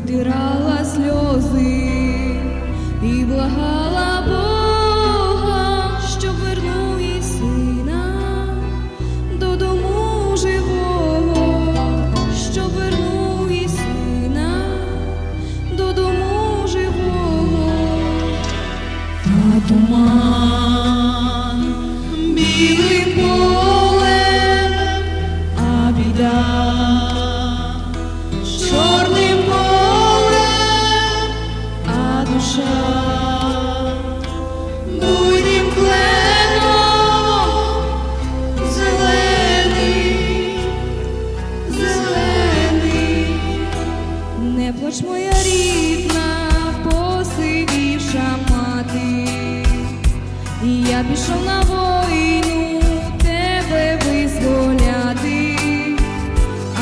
витирала сльози і благала Бога, щоб вернув їй сина додому живого, щоб вернув їй сина додому живого. А туман Не моя рідна, посивіша мати, і я пішов на війну тебе визволяти,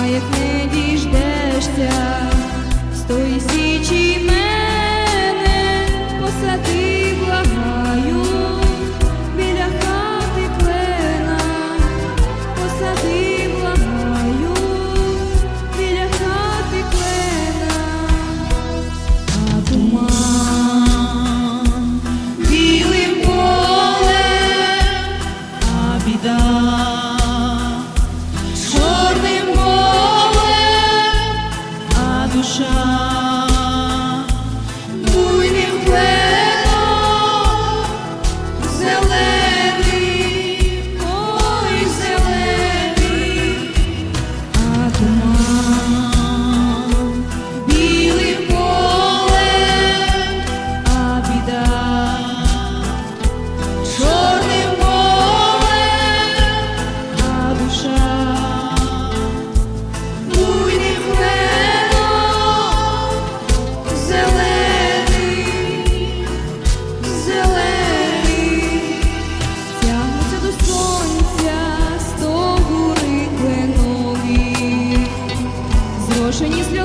а як не діждешся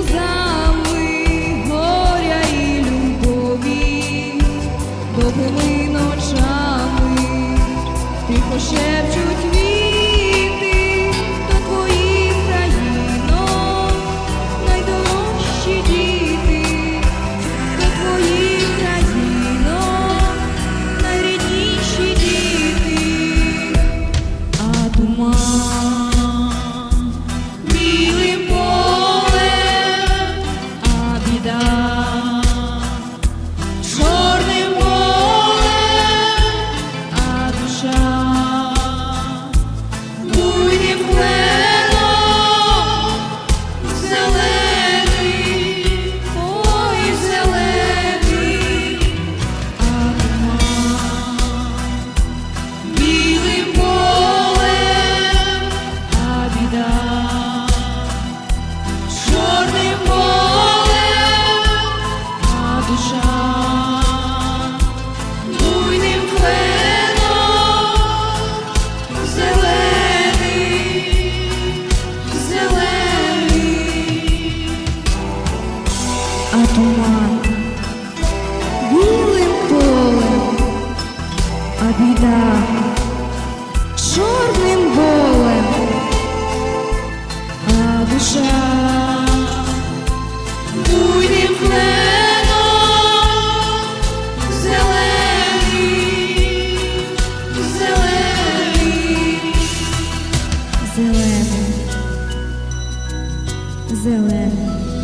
сльозами горя і любові, довгими ночами тихо шепчуть віти туман білим полем, а біда чорним болем, а душа буйним кленом, зелений, зелений, зелений, зелений.